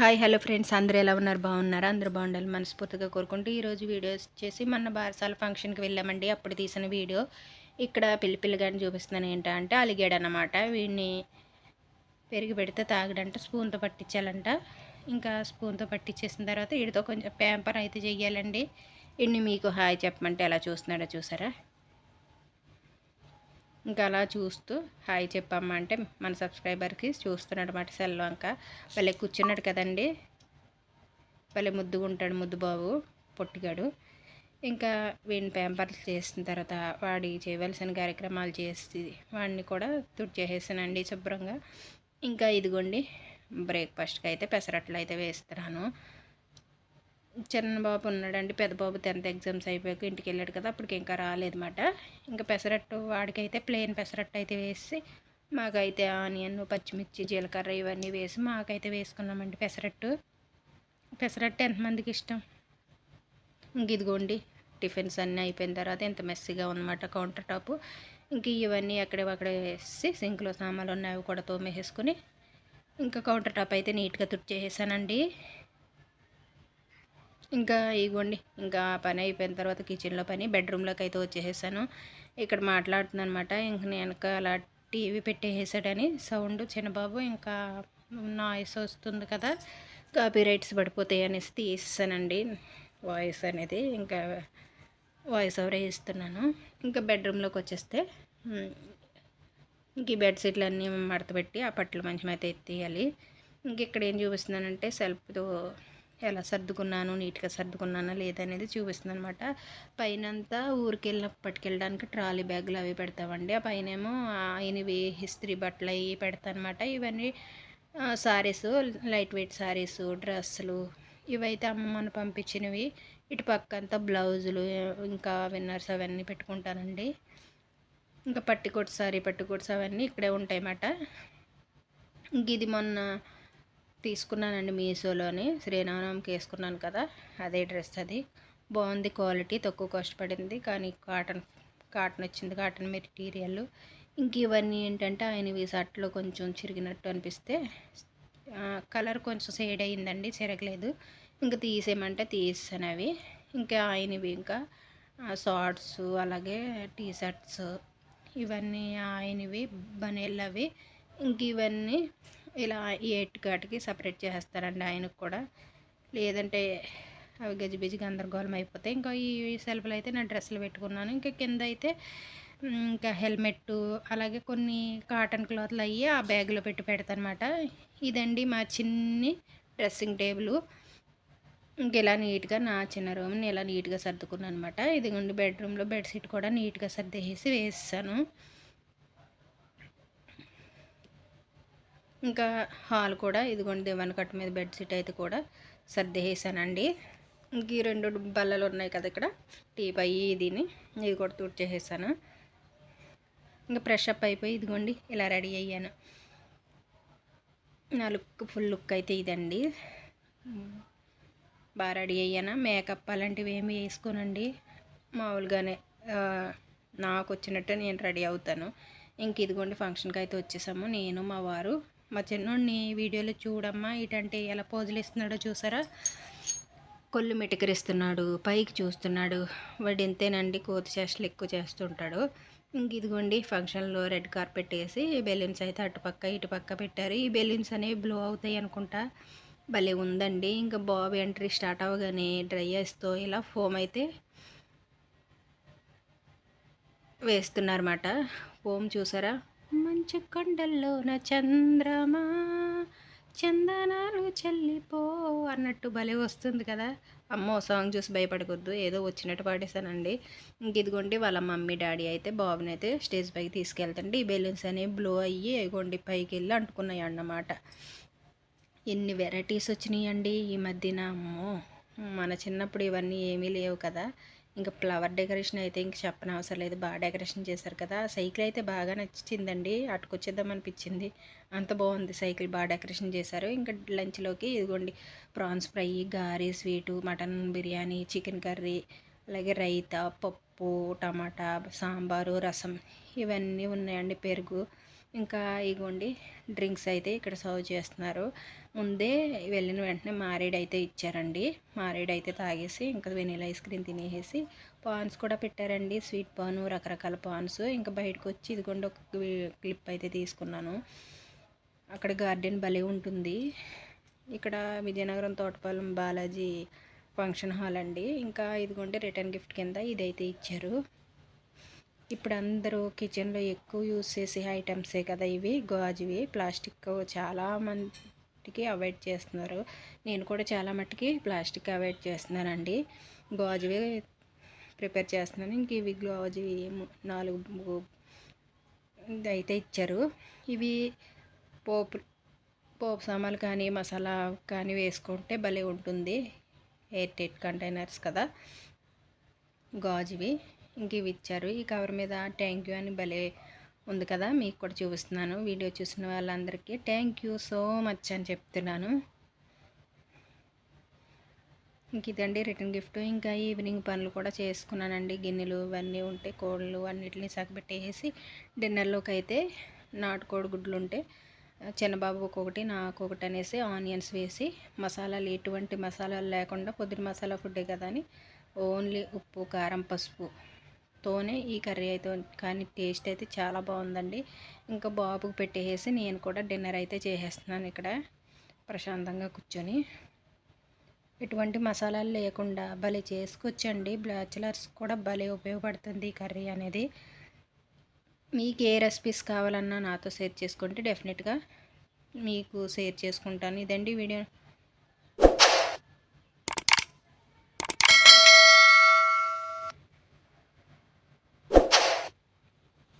Hi hello friends. అందరూ ఎలా ఉన్నారు? బాగున్నారా? అందరూ బాగుండాలి మనస్ఫూర్తిగా కోరుకుంటూ ఈరోజు వీడియో వచ్చేసి మన బారసాల ఫంక్షన్కి వెళ్ళామండి. అప్పుడు తీసిన వీడియో. ఇక్కడ పిల్లి పిల్లగాని చూపిస్తున్నాను ఏంటంటే అలిగాడు అనమాట వీడిని పెరిగి పెడితే తాగడంట స్పూన్తో పట్టించాలంట. ఇంకా స్పూన్తో పట్టించేసిన తర్వాత వీడితో కొంచెం పేపర్ అయితే చెయ్యాలండి. వీడిని మీకు హాయ్ చెప్పమంటే ఎలా చూస్తున్నాడో చూసారా? ఇంకా అలా చూస్తూ హాయ్ చెప్పమ్మా అంటే మన సబ్స్క్రైబర్కి చూస్తున్నాడు అనమాట సెల్లో ఇంకా భలే కూర్చున్నాడు కదండి. భలే ముద్దుగా ఉంటాడు ముద్దు బాబు పొట్టిగాడు. ఇంకా వీడిని పేంపర్లు చేసిన తర్వాత వాడి చేయవలసిన కార్యక్రమాలు చేసి వాడిని కూడా తుడి చేసేసానండి శుభ్రంగా. ఇంకా ఇదిగోండి బ్రేక్ఫాస్ట్కి అయితే పెసరట్లు అయితే వేస్తున్నాను. చిన్న బాబు ఉన్నాడండి పెద్ద బాబు టెన్త్ ఎగ్జామ్స్ అయిపోయాక ఇంటికి వెళ్ళాడు కదా అప్పటికి ఇంకా రాలేదన్నమాట. ఇంకా పెసరట్టు వాడికైతే ప్లెయిన్ పెసరట్టు అయితే వేసి మాకైతే ఆనియన్ పచ్చిమిర్చి జీలకర్ర ఇవన్నీ వేసి మాకైతే వేసుకున్నామండి పెసరట్టు. పెసరట్టు ఎంతమందికి ఇష్టం? ఇంక ఇదిగోండి టిఫిన్స్ అన్నీ అయిపోయిన తర్వాత ఎంత మెస్సీగా ఉందన్నమాట కౌంటర్ టాప్. ఇంక ఇవన్నీ అక్కడే వేసి సింక్లో సామాన్లు ఉన్నాయి అవి కూడా తోమేసేసుకుని ఇంకా కౌంటర్ టాప్ అయితే నీట్గా తుడిచేసేసానండి. ఇంకా ఇగోండి ఇంకా పని అయిపోయిన తర్వాత కిచెన్లో పని బెడ్రూమ్లోకి అయితే వచ్చేసాను ఇక్కడ మాట్లాడుతున్నాను అనమాట ఇంక నేను అలా టీవీ పెట్టేసాడని సౌండ్ చిన్నబాబు ఇంకా నాయిస్ వస్తుంది కదా కాపీ రైట్స్ పడిపోతాయి అనేసి తీసేసానండి. వాయిస్ అనేది ఇంకా వాయిస్ ఓవర్ ఇస్తున్నాను. ఇంకా బెడ్రూమ్లోకి వచ్చేస్తే ఇంక ఈ బెడ్షీట్లు అన్నీ మడతపెట్టి ఆ పట్లు మంచం అయితే ఎత్తేయాలి. ఇంక ఇక్కడ ఏం చూపిస్తున్నానంటే సెల్ఫ్తో ఎలా సర్దుకున్నాను నీట్గా సర్దుకున్నానా లేదనేది చూపిస్తుంది అనమాట పైన అంతా ఊరికి వెళ్ళినప్పుడు ట్రాలీ బ్యాగులు అవి పెడతామండి. ఆ పైన ఏమో ఆయనవి హిస్త్రీ బట్టలు అవి పెడతానమాట ఇవన్నీ సారీస్ లైట్ వెయిట్ సారీస్ డ్రెస్సులు ఇవైతే అమ్మ మన పంపించినవి. ఇటు పక్క అంతా బ్లౌజులు ఇంకా విన్నర్స్ అవన్నీ పెట్టుకుంటానండి. ఇంకా పట్టికోట్స్ సారీ పట్టుకోట్స్ అవన్నీ ఇక్కడే ఉంటాయన్నమాట. ఇంక ఇది మొన్న తీసుకున్నానండి మీషోలోని. శ్రీరామనవమికి వేసుకున్నాను కదా అదే డ్రెస్ అది. బాగుంది క్వాలిటీ తక్కువ కాస్ట్ పడింది. కానీ కాటన్ కాటన్ వచ్చింది. Cotton material. ఇంక ఇవన్నీ ఏంటంటే ఆయన షర్ట్లో కొంచెం చిరిగినట్టు అనిపిస్తే కలర్ కొంచెం సేడ్ అయ్యిందండి చిరగలేదు. ఇంకా తీసేయమంటే తీసాను అవి. ఇంకా ఆయనవి ఇంకా షార్ట్స్ అలాగే టీ షర్ట్స్ ఇవన్నీ ఆయనవి బనేళ్ళు అవి ఇంక ఇవన్నీ ఇలా ఎయిట్ కాటికి సపరేట్ చేస్తారండి ఆయనకు కూడా. లేదంటే అవి గజిబిజి గందరగోళం అయిపోతాయి ఇంకా ఈ సెల్ఫ్లు అయితే నా డ్రెస్సులు పెట్టుకున్నాను. ఇంకా కింద అయితే ఇంకా హెల్మెట్ అలాగే కొన్ని కాటన్ క్లాత్లు అయ్యి ఆ బ్యాగ్లో పెట్టి పెడతానమాట. ఇదండి మా చిన్ని డ్రెస్సింగ్ టేబుల్. ఇంక ఇలా నీట్గా నా చిన్న రూమ్ని ఇలా నీట్గా సర్దుకున్నాను అనమాట ఇదిగోండి బెడ్రూమ్లో బెడ్షీట్ కూడా నీట్గా సర్దేసి వేసాను. ఇంకా హాల్ కూడా ఇదిగోండి దివాన్ కట్టు మీద బెడ్షీట్ అయితే కూడా సర్దిహేసానండి ఇంక ఈ రెండు బల్లలు ఉన్నాయి కదా ఇక్కడ. టీ పై దీన్ని ఇది కూడా తుడిచేసేసాను. ఇంకా ఫ్రెష్ అప్ అయిపోయి ఇదిగోండి ఇలా రెడీ అయ్యాను. నా లుక్ ఫుల్ లుక్ అయితే ఇదండి. బాగా రెడీ అయ్యాను? మేకప్ అలాంటివి ఏమి వేసుకోనండి. మామూలుగానే నాకు వచ్చినట్టు నేను రెడీ అవుతాను. ఇంక ఇదిగోండి ఫంక్షన్కి అయితే వచ్చేసాము. నేను మా వారు మా చిన్నోడిని వీడియోలో చూడమ్మా ఇటంటే ఎలా పోజులు ఇస్తున్నాడో చూసారా? కొల్లు మెటికరిస్తున్నాడు పైకి చూస్తున్నాడు. వాడు ఎంతేనండి కోతి చేష్టలు ఎక్కువ చేస్తుంటాడు. ఇంక ఇదిగోండి ఫంక్షన్లో రెడ్ కార్పెట్ వేసి బెలూన్స్ అయితే అటుపక్క ఇటుపక్క పెట్టారు. ఈ బెలూన్స్ అనేవి బ్లో అవుతాయి అనుకుంటా. భలే ఉందండి. ఇంకా బాబు ఎంట్రీ స్టార్ట్ అవ్వగానే డ్రై ఇలా ఫోమ్ అయితే వేస్తున్నారన్నమాట. ఫోమ్ చూసారా? మంచు కొండల్లోన చంద్రమా చందనాలు చల్లిపో అన్నట్టు భలే వస్తుంది కదా. అమ్మో సాంగ్ చూసి భయపడకూడదు. ఏదో వచ్చినట్టు పాడేశానండి. ఇంక ఇదిగోండి వాళ్ళ మమ్మీ డాడీ అయితే బాబుని అయితే స్టేజ్ పైకి తీసుకెళ్తండి. ఈ బెలూన్స్ అనేవి బ్లో అయ్యి ఇగోండి పైకి వెళ్ళి అంటుకున్నాయి అన్నమాట. ఎన్ని వెరైటీస్ వచ్చినాయండి ఈ మధ్యన. అమ్మో మన చిన్నప్పుడు ఇవన్నీ ఏమీ లేవు కదా. ఇంకా ఫ్లవర్ డెకరేషన్ అయితే ఇంక చెప్పనవసరం లేదు. బాగా డెకరేషన్ చేశారు కదా. సైకిల్ అయితే బాగా నచ్చిందండి. అటుకొచ్చేద్దాం అనిపించింది. అంత బాగుంది సైకిల్ బాగా డెకరేషన్ చేశారు. ఇంకా లంచ్లోకి ఇదిగోండి. ప్రాన్స్ ఫ్రై గారి sweet mutton biryani chicken curry అలాగే రైతా పప్పు టమాటా సాంబారు రసం ఇవన్నీ ఉన్నాయండి. పెరుగు ఇంకా ఇగోండి డ్రింక్స్ అయితే ఇక్కడ సర్వ్ చేస్తున్నారు. ముందే వెళ్ళిన వెంటనే మారేడు అయితే ఇచ్చారండి. మారేడు అయితే తాగేసి ఇంకా వెనీలా ఐస్ క్రీమ్ తినేసి పాన్స్ కూడా పెట్టారండి. స్వీట్ పాన్ రకరకాల పాన్స్. ఇంకా బయటకు వచ్చి ఇదిగోండి ఒక క్లిప్ అయితే తీసుకున్నాను. అక్కడ గార్డెన్ భలే ఉంటుంది. ఇక్కడ విజయనగరం తోటపాలెం బాలాజీ ఫంక్షన్ హాల్ అండి. ఇంకా ఇదిగోండి రిటర్న్ గిఫ్ట్ కింద ఇదైతే ఇచ్చారు. ఇప్పుడు అందరూ కిచెన్లో ఎక్కువ యూజ్ చేసే ఐటమ్సే కదా ఇవి. గాజువి ప్లాస్టిక్ చాలా మందికి అవాయిడ్ చేస్తున్నారు. నేను కూడా చాలా మట్టుకి ప్లాస్టిక్ అవాయిడ్ చేస్తున్నానండి. గాజువే ప్రిపేర్ చేస్తున్నాను. ఇంక ఇవి గాజువి నాలుగు అయితే ఇచ్చారు. ఇవి పోపు పోపు సామాన్లు కానీ మసాలా కానీ వేసుకుంటే భలే ఉంటుంది. ఎయిర్ టైట్ కంటైనర్స్ కదా. గాజువి. ఇంక ఇవి ఇచ్చారు. ఈ కవర్ మీద థ్యాంక్ యూ అని భలే ఉంది కదా మీకు కూడా చూపిస్తున్నాను. వీడియో చూసిన వాళ్ళందరికీ థ్యాంక్ యూ సో మచ్ అని చెప్తున్నాను. ఇంక ఇదండి రిటర్న్ గిఫ్ట్. ఇంకా ఈవినింగ్ పనులు కూడా చేసుకున్నానండి. గిన్నెలు ఇవన్నీ ఉంటే కోళ్ళు అన్నిటిని సగబెట్టేసి డిన్నర్లోకి అయితే నాటుకోడి గుడ్లు ఉంటే చిన్నబాబు ఒక్కొక్కటి నాకు ఒకటి అనేసి ఆనియన్స్ వేసి మసాలాలు ఎటువంటి మసాలాలు లేకుండా పొద్దున మసాలా ఫుడ్డే కదా అని ఓన్లీ ఉప్పు కారం పసుపు తోనే ఈ కర్రీ అయితే కానీ టేస్ట్ అయితే చాలా బాగుందండి. ఇంకా బాబుకి పెట్టేసి నేను కూడా డిన్నర్ అయితే చేసేస్తున్నాను ఇక్కడ ప్రశాంతంగా కూర్చొని. ఎటువంటి మసాలాలు లేకుండా భలే చేసుకొచ్చండి. బ్యాచులర్స్ కూడా భలే ఉపయోగపడుతుంది ఈ కర్రీ అనేది. మీకు ఏ రెసిపీస్ కావాలన్నా నాతో షేర్ చేసుకుంటే డెఫినెట్గా మీకు షేర్ చేసుకుంటాను. ఇదండి వీడియో.